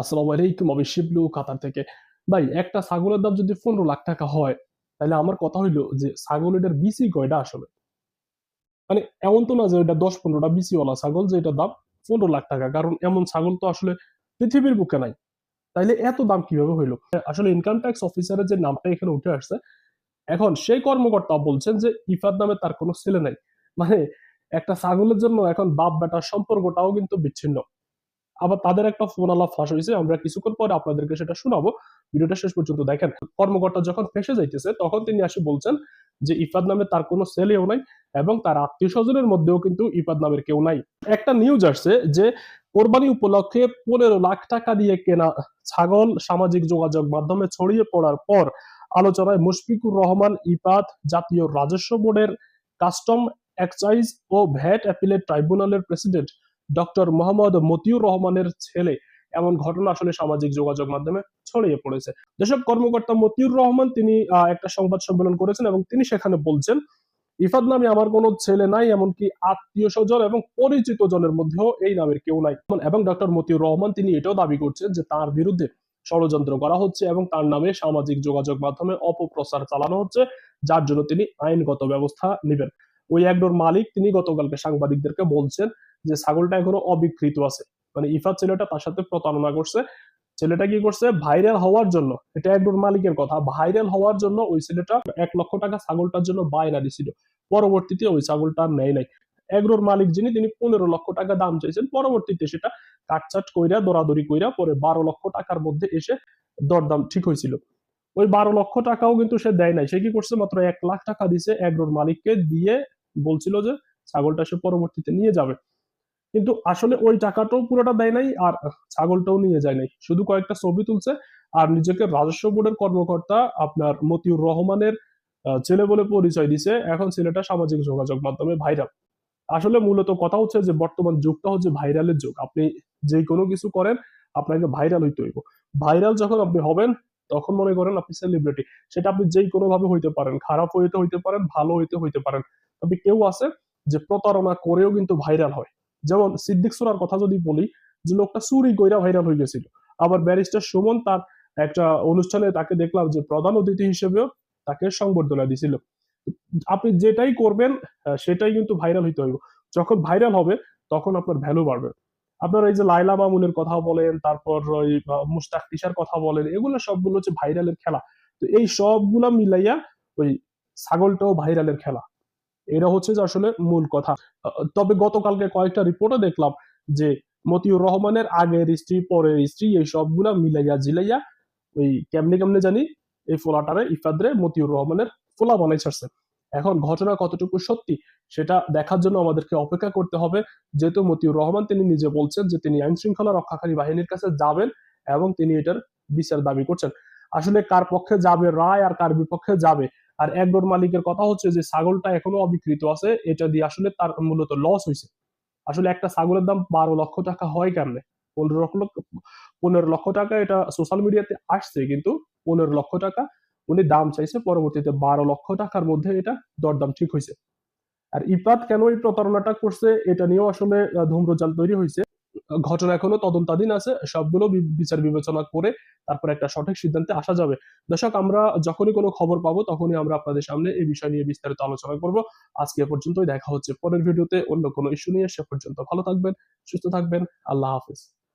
আসসালামু আলাইকুম, আমি শিবলু, কাতার থেকে। ভাই, একটা ছাগলের দাম যদি পনেরো লাখ টাকা হয়, তাহলে আমার কথা হইল যে বিসি কয়টা আসলে? মানে এমন তো না যে দশ পনেরোটা ছাগল যে দাম পনেরো লাখ টাকা, কারণ এমন ছাগল তো আসলে পৃথিবীর বুকে নাই। তাইলে এত দাম কীভাবে হইল? আসলে ইনকাম ট্যাক্স অফিসারের যে নামটা এখানে উঠে আসছে, এখন সেই কর্মকর্তা বলছেন যে ইফাত নামে তার কোনো ছেলে নাই। মানে একটা ছাগলের জন্য এখন বাপ বেটার সম্পর্কটাও কিন্তু বিচ্ছিন্ন। আবার তাদের একটা ফোন আলাপ ফাঁস হয়েছে, আমরা কিছুক্ষণ পরে আপনাদেরকে সেটা শোনাবো। ভিডিওটা শেষ পর্যন্ত দেখেন। কর্মকর্তা যখন ফেসে যাইতেছে, তখন তিনি আসে বলছেন যে ইফাদ নামে তার কোনো ছেলেও নাই এবং তার আত্মীয় স্বজনের মধ্যেও কিন্তু ইফাদ নামের কেউ নাই। একটা নিউজ আসছে যে, কোরবানি উপলক্ষে পনেরো লাখ টাকা দিয়ে কেনা ছাগল সামাজিক যোগাযোগ মাধ্যমে ছড়িয়ে পড়ার পর আলোচনায় মুশফিকুর রহমান ইপাত জাতীয় রাজস্ব বোর্ডের কাস্টম এক্সাইজ ও ভ্যাট অ্যাপিলেট ট্রাইব্যুনালের প্রেসিডেন্ট ডক্টর মোহাম্মদ মতিউর রহমানের ছেলে। এমন ঘটনা আসলে সামাজিক যোগাযোগ মাধ্যমে ছড়িয়ে পড়েছে। যেসব কর্মকর্তা মতিউর রহমান, তিনি একটা সংবাদ সম্মেলন করেছেন এবং তিনি সেখানে বলছেন, ইফাদ নামে আমার কোনো ছেলে নাই, এমনকি আত্মীয় স্বজন এবং পরিচিত জনের মধ্যেও এই নামের কেউ নাই। এবং ডক্টর মতিউর রহমান, তিনি এটাও দাবি করছেন যে তার বিরুদ্ধে ষড়যন্ত্র করা হচ্ছে এবং তার নামে সামাজিক যোগাযোগ মাধ্যমে অপপ্রচার চালানো হচ্ছে, যার জন্য তিনি আইনগত ব্যবস্থা নেবেন। ওই একডোর মালিক, তিনি গতকালকে সাংবাদিকদেরকে বলছেন যে ছাগলটা এখনও অবিকৃত আছে। মানে ইফাত ছেলেটা তার সাথে প্রতারণা করছে। ছেলেটা কি করছে? ভাইরাল হওয়ার জন্য, এটা একডোর মালিকের কথা ভাইরাল হওয়ার জন্য ওই ছেলেটা এক লক্ষ টাকা ছাগলটার জন্য বায়না দিছিল। পরবর্তীতে ওই ছাগলটা আর নেয় নাই। এগ্রোর মালিক যিনি, তিনি পনেরো লক্ষ টাকা দাম চাইছেন। পরবর্তীতে সেটা কাটচাট কইরা, দরাদরি কইরা পরে বারো লক্ষ টাকার মধ্যে এসে দরদাম ঠিক হয়েছিল ওই বারো লক্ষ টাকাও কিন্তু সে দেয় নাই। সে কি করছে? মাত্র এক লাখ টাকা দিছে এগ্রোর মালিককে দিয়ে বলছিল যে ছাগলটা সে পরবর্তীতে নিয়ে যাবে। কিন্তু আসলে ওই টাকাটাও পুরোটা দেয় নাই আর ছাগলটাও নিয়ে যায় নাই। শুধু কয়েকটা ছবি তুলছে আর নিজেকে রাজস্ব বোর্ডের কর্মকর্তা আপনার মতিউর রহমানের ছেলে বলে পরিচয় দিছে। এখন ছেলেটা সামাজিক যোগাযোগ মাধ্যমে ভাইরাল আসলে মূলত কথা হচ্ছে যে বর্তমান যুগটা হচ্ছে ভাইরালের যুগ। আপনি যে কোনো কিছু করেন, আপনাকে ভাইরাল হইতে হইব। ভাইরাল যখন আপনি হবেন, তখন মনে করেন আপনি সেলিব্রিটি সেটা আপনি যেই কোনো ভাবে হইতে পারেন। খারাপ হইতে হইতে পারেন, ভালো হইতে হইতে পারেন। তবে কেউ আছে যে প্রতারণা করেও কিন্তু ভাইরাল হয়। যেমন সিদ্দিক সুরার কথা যদি বলি, যে লোকটা চুরি কইরা ভাইরাল হয়ে গেছিল। আবার ব্যারিস্টার সুমন তার একটা অনুষ্ঠানে তাকে দেখলাম যে প্রধান অতিথি হিসেবেও তাকে সংবর্ধনা দিছিল। আপনি যেটাই করবেন সেটাই কিন্তু ভাইরাল হইতে হইব। যখন ভাইরাল হবে, তখন আপনার ভ্যালু বাড়বে। আপনার এই যে লাইলা মামুনের কথা বলেন, তারপর ওই মুস্তাক তিশার কথা বলেন, এগুলো সবগুলো হচ্ছে ভাইরালের খেলা। তো এই সবগুলা মিলাইয়া ওই ছাগলটাও ভাইরালের খেলা। এটা হচ্ছে যে আসলে মূল কথা। তবে গতকালকে কয়েকটা রিপোর্টও দেখলাম যে মতিউর রহমানের আগের স্ত্রী, পরের স্ত্রী এই সবগুলা মিলাইয়া জিলাইয়া ওই কেমনে কেমনে জানি এই ফোলাটারে, ইফাদরে মতিউর রহমানের ফোলা বানাই ছাড়ছে। এখন ঘটনা কতটুকু সত্যি সেটা দেখার জন্য আমাদেরকে অপেক্ষা করতে হবে। যেহেতু মতিউর রহমান তিনি নিজে বলছেন যে তিনি আইন শৃঙ্খলা রক্ষাকারী বাহিনীর কাছে যাবেন এবং তিনি এটার বিচার দাবি করছেন। আসলে কার পক্ষে যাবে, রায় আর কার বিপক্ষে যাবে আর একডোর মালিকের কথা হচ্ছে যে ছাগলটা এখনও অবিকৃত আছে, এটা দিয়ে আসলে তার মূলত লস হয়েছে আসলে একটা ছাগলের দাম বারো লক্ষ টাকা হয় কেমনে? পনেরো লক্ষ পনেরো লক্ষ টাকা এটা সোশ্যাল মিডিয়াতে আসছে, কিন্তু পনেরো লক্ষ টাকা উনি দাম চাইছে, পরবর্তীতে বারো লক্ষ টাকার মধ্যে এটা দরদাম ঠিক হয়েছে আর ইপাত কেন এই প্রতারণাটা করছে, এটা নিয়েও আসলে ধূম্রজাল তৈরি হয়েছে ঘটনা এখনও তদন্তাধীন আছে, সবগুলো বিচার বিবেচনা করে তারপর একটা সঠিক সিদ্ধান্তে আসা যাবে। দর্শক, আমরা যখনই কোনো খবর পাবো, তখনই আমরা আপনাদের সামনে এই বিষয় নিয়ে বিস্তারিত আলোচনা করব। আজকে পর্যন্তই, দেখা হচ্ছে পরের ভিডিওতে। অন্য কোনো ইস্যু নিয়ে সে পর্যন্ত ভালো থাকবেন, সুস্থ থাকবেন। আল্লাহ হাফিজ।